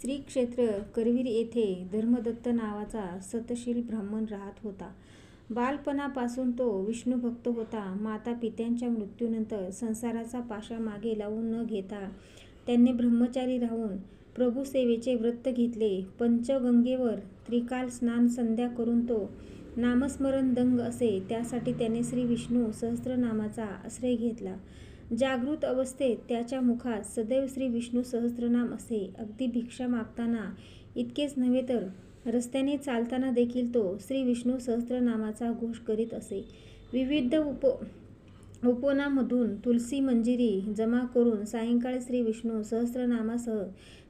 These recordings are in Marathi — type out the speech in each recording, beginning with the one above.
श्री क्षेत्र करवीर येथे धर्मदत्त नावाचा सतशील ब्राह्मण राहत होता. बालपणापासून तो विष्णुभक्त होता. माता-पित्यांच्या मृत्यूनंतर संसाराचा पाशा मागे लावून न घेता त्यांनी ब्रह्मचारी राहून प्रभुसेवेचे व्रत घेतले. पंचगंगेवर त्रिकाल स्नान-संध्या करून तो नामस्मरण दंग असे, त्यासाठी त्याने श्री विष्णू सहस्त्रनामाचा आश्रय घेतला. जागृत अवस्थेत त्याच्या मुखात सदैव श्री विष्णू सहस्त्रनाम असे. अगदी भिक्षा मागताना इतकेच नव्हे तर रस्त्याने चालताना देखील तो श्री विष्णू सहस्त्रनामाचा घोष करीत असे. विविध उप उपनामधून तुलसी-मंजिरी जमा करून सायंकाळी श्री विष्णू सहस्त्रनामासह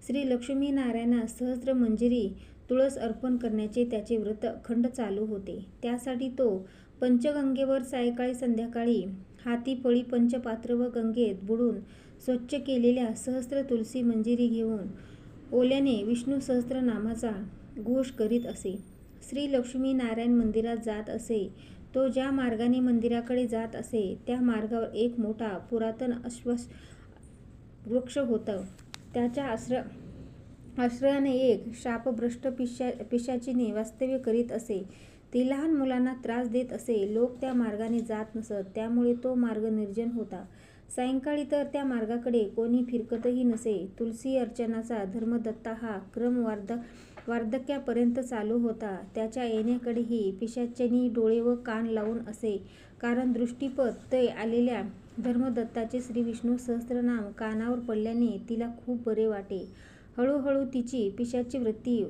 श्री लक्ष्मीनारायणास सहस्त्र-मंजिरी तुळस अर्पण करण्याचे त्याचे व्रत अखंड चालू होते. त्यासाठी तो पंचगंगेवर सायंकाळी-संध्याकाळी हाती फळी, पंचपात्र व गंगेत बुडून स्वच्छ केलेल्या सहस्त्र तुलसी-मंजिरी घेऊन ओल्याने विष्णू सहस्त्रनामाचा घोष करीत असे. श्री लक्ष्मीनारायण मंदिरात जात असे. तो ज्या मार्गाने मंदिराकडे जात असे, त्या मार्गावर एक मोठा पुरातन अश्वत्थ-वृक्ष होतं त्याच्या आश्र आश्रयाने एक शापभ्रष्ट पिशा पिशाचीने वास्तव्य करीत असे. ती लहान मुलांना त्रास देत असे. लोक त्या मार्गाने जात नसत, त्यामुळे तो मार्ग निर्जन होता. सायंकाळी तर त्या मार्गाकडे कोणी फिरकतही नसे. तुलसी-अर्चनाचा धर्मदत्ता हा क्रम वार्धक्यापर्यंत चालू होता. त्याच्या येण्याकडेही पिशाचिनी डोळे व कान लावून असे, कारण दृष्टीपत ते आलेल्या धर्मदत्ताचे श्रीविष्णू सहस्रनाम कानावर पडल्याने तिला खूप बरे वाटे. हळूहळू तिची पिशाची वृत्ती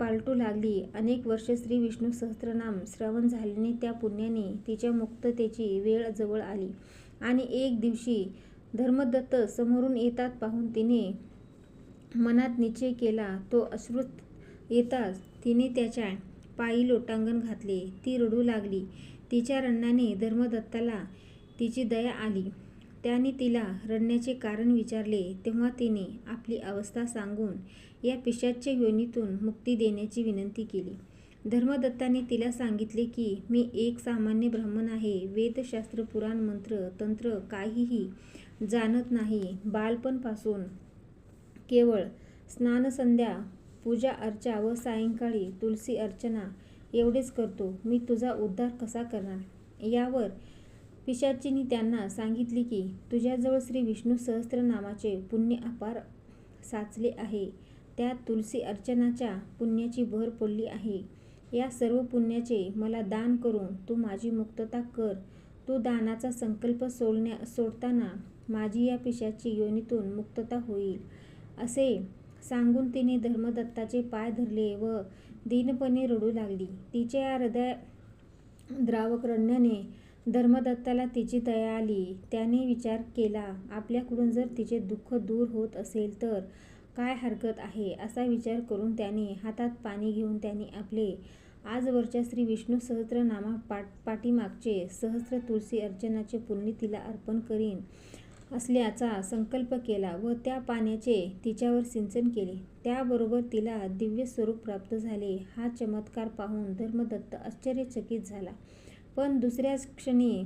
पालटू लागली. अनेक वर्षे श्री विष्णू सहस्त्रनाम श्रवण झाल्याने त्या पुण्याने तिच्या मुक्ततेची वेळ जवळ आली आणि एक दिवशी धर्मदत्त समोरून येतात पाहून तिने मनात निश्चय केला. तो अश्रुत येताच तिने त्याच्या पायी लोटांगण घातले. ती रडू लागली. तिच्या रडण्याने धर्मदत्ताला तिची दया आली. त्याने तिला रडण्याचे कारण विचारले. तेव्हा तिने आपली अवस्था सांगून या पिशाच्या योनीतून मुक्ती देण्याची विनंती केली. धर्मदत्ताने तिला सांगितले की, मी एक सामान्य ब्राह्मण आहे. वेदशास्त्र, पुराण, मंत्र, तंत्र काहीही जाणत नाही. बालपणापासून केवळ स्नान-संध्या, पूजा-अर्चा व सायंकाळी तुलसी-अर्चना एवढेच करतो. मी तुझा उद्धार कसा करणार? यावर पिशाचीनी त्यांना सांगितले की, तुझ्याजवळ श्री विष्णू सहस्त्रनामाचे पुण्य अपार साचले आहे. त्यात तुलसी-अर्चनाच्या पुण्याची भर पडली आहे. या सर्व पुण्याचे मला दान करून तू माझी मुक्तता कर. तू दानाचा संकल्प सोडण्या सोडताना माझी या पिशाची योनीतून मुक्तता होईल. असे सांगून तिने धर्मदत्ताचे पाय धरले व दीनपणे रडू लागली. तिच्या या हृदयद्रावक रडण्याने धर्मदत्ताला तिची दया आली. त्याने विचार केला, आपल्याकडून जर तिचे दुःख दूर होत असेल तर काय हरकत आहे. असा विचार करून त्याने हातात पाणी घेऊन त्याने आपले आजवरच्या श्री विष्णू पाठीमागचे सहस्र तुळसी अर्चनाचे पुण्य तिला अर्पण करीन असल्याचा संकल्प केला व त्या पाण्याचे तिच्यावर सिंचन केले. त्याबरोबर तिला दिव्य स्वरूप प्राप्त झाले. हा चमत्कार पाहून धर्मदत्त आश्चर्यचकित झाला. पण दुसऱ्याच क्षणी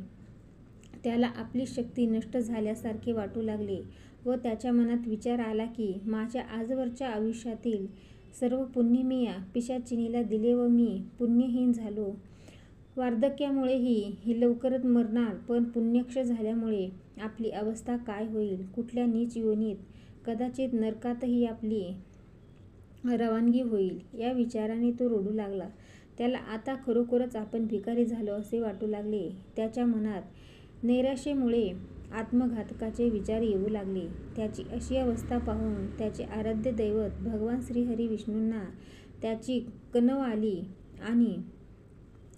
त्याला आपली शक्ती नष्ट झाल्यासारखे वाटू लागले व त्याच्या मनात विचार आला की, माझ्या आजवरच्या आयुष्यातील सर्व पुण्य मी या पिशाचिनीला दिले व मी पुण्यहीन झालो. वार्धक्यामुळेही ही लवकरच मरणार, पण पुण्यक्ष झाल्यामुळे आपली अवस्था काय होईल? कुठल्या नीच योनीत? कदाचित नरकातही आपली रवानगी होईल. या विचाराने तो रडू लागला. त्याला आता खरोखरच आपण भिकारी झालो असे वाटू लागले. त्याच्या मनात नैराश्येमुळे आत्मघातकाचे विचार येऊ लागले. त्याची अशी अवस्था पाहून त्याचे आराध्य दैवत भगवान श्रीहरी विष्णूंना त्याची कणव आली आणि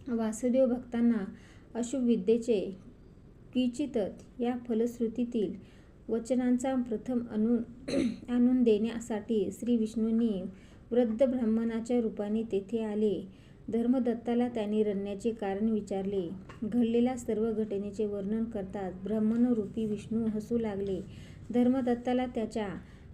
वासुदेव भक्तांना अशुभविद्येचे किचितत या फलश्रुतीतील वचनांचा प्रथम आणून देण्यासाठी श्री विष्णूंनी वृद्ध ब्राह्मणाच्या रूपाने तेथे आले. धर्मदत्ताला त्याने रडण्याचे कारण विचारले. घडलेल्या सर्व घटनेचे वर्णन करताच ब्रह्मरूपी विष्णू हसू लागले. धर्मदत्ताला त्याच्या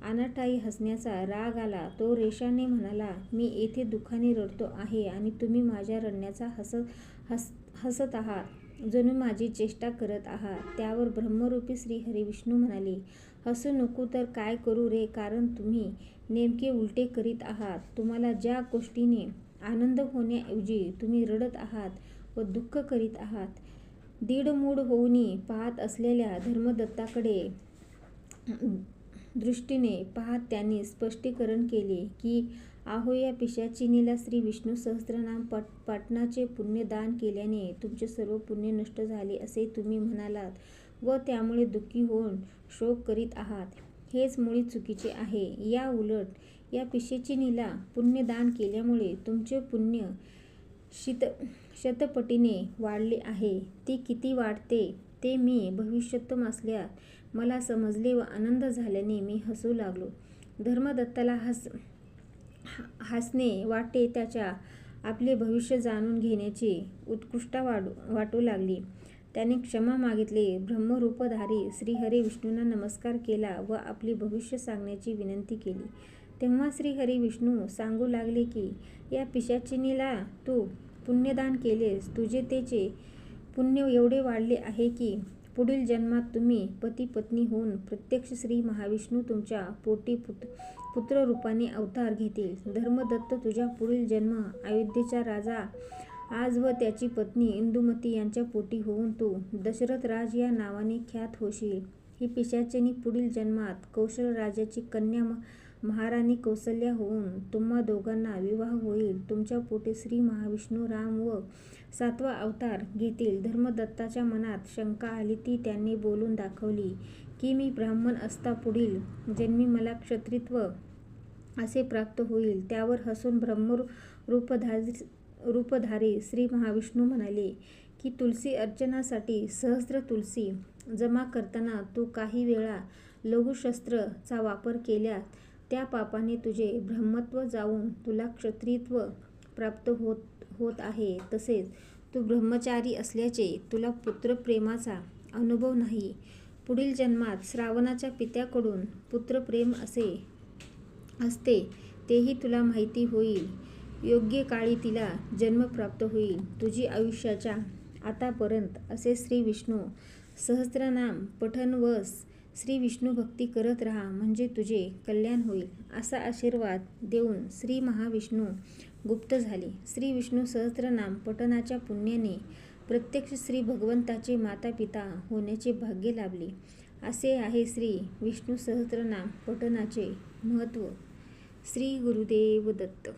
अनाठाई हसण्याचा राग आला. तो रेषाने म्हणाला, मी येथे दुःखाने रडतो आहे आणि तुम्ही माझ्या रडण्याचा हसत हस हसत आहात. जणू माझी चेष्टा करत आहात. त्यावर ब्रह्मरूपी श्री हरिविष्णू म्हणाले, हसू नको तर काय करू रे कारण तुम्ही नेमके उलटे करीत आहात. तुम्हाला ज्या गोष्टीने आनंद होण्याऐवजी तुम्ही रडत आहात व दुःख करीत आहात. दीडमूड होऊनी पाहत असलेल्या धर्मदत्ताकडे दृष्टीने पाहत त्यांनी स्पष्टीकरण केले की आहो या पिशाचिनीला श्री विष्णू सहस्त्रनाम पट पाटणाचे पुण्यदान केल्याने तुमचे सर्व पुण्य नष्ट झाले असे तुम्ही म्हणालात व त्यामुळे दुःखी होऊन शोक करीत आहात. हेच मुळी चुकीचे आहे. याउलट या पिशेचिनीला पुण्यदान केल्यामुळे तुमचे पुण्य शतपटीने वाढले आहे. ते किती वाढते ते मी भविष्योत्तम असल्यास मला समजले व आनंद झाल्याने मी हसू लागलो. धर्मदत्ताला हस हसणे वाटे त्याच्या आपले भविष्य जाणून घेण्याची उत्कंठा वाटू लागली. त्याने क्षमा मागितली. ब्रह्मरूपधारी श्रीहरी विष्णूंना नमस्कार केला व आपले भविष्य सांगण्याची विनंती केली. तेव्हा श्रीहरी विष्णू सांगू लागले की या पिशाचिनीला तू पुण्यदान केलेस तुझे तेचे पुण्य एवढे वाढले आहे की पुढील जन्मात तुम्ही पती-पत्नी होऊन प्रत्यक्ष श्री महाविष्णू तुमच्या पोटी पुत पुत्ररूपाने अवतार घेतील. धर्मदत्त तुझा पुढील जन्म अयोध्येचा राजा आज व त्याची पत्नी इंदुमती यांच्या पोटी होऊन तू दशरथ राज या नावाने ख्यात होशील. ही पिशाचिनी पुढील जन्मात कौशल राजाची कन्या महाराणी कौसल्या होऊन तुम्हा दोघांना विवाह होईल. तुमच्या पोटी श्री महाविष्णू राम व सातवा अवतार घेतील. धर्मदत्ताच्या मनात शंका आली ती त्यांनी बोलून दाखवली की मी ब्राह्मण असता पुढील जन्मी मला क्षत्रित्व असे प्राप्त होईल. त्यावर हसून ब्रह्मरूपधारी श्री महाविष्णू म्हणाले की तुलसी अर्चनासाठी सहस्र तुलसी जमा करताना तू काही वेळा लघुशस्त्र चा वापर केल्यास त्या पापाने तुझे ब्रह्मत्व जाऊन तुला क्षत्रित्व प्राप्त होत होत आहे. तसेच तू ब्रह्मचारी असल्याचे तुला पुत्रप्रेमाचा अनुभव नाही. पुढील जन्मात श्रावणाच्या पित्याकडून पुत्रप्रेम असे असते तेही तुला माहिती होईल. योग्य काळी तिला जन्म प्राप्त होईल. तुझी आयुष्याच्या आतापर्यंत असे श्री विष्णू सहस्रनाम पठण व श्री विष्णुभक्ती करत राहा म्हणजे तुझे कल्याण होईल. असा आशीर्वाद देऊन श्री महाविष्णू गुप्त झाले. श्री विष्णू सहस्त्रनाम पठणाच्या पुण्याने प्रत्यक्ष श्री भगवंताचे माता-पिता होण्याचे भाग्य लाभले. असे आहे श्री विष्णू सहस्त्रनाम पठणाचे महत्त्व. श्री गुरुदेव दत्त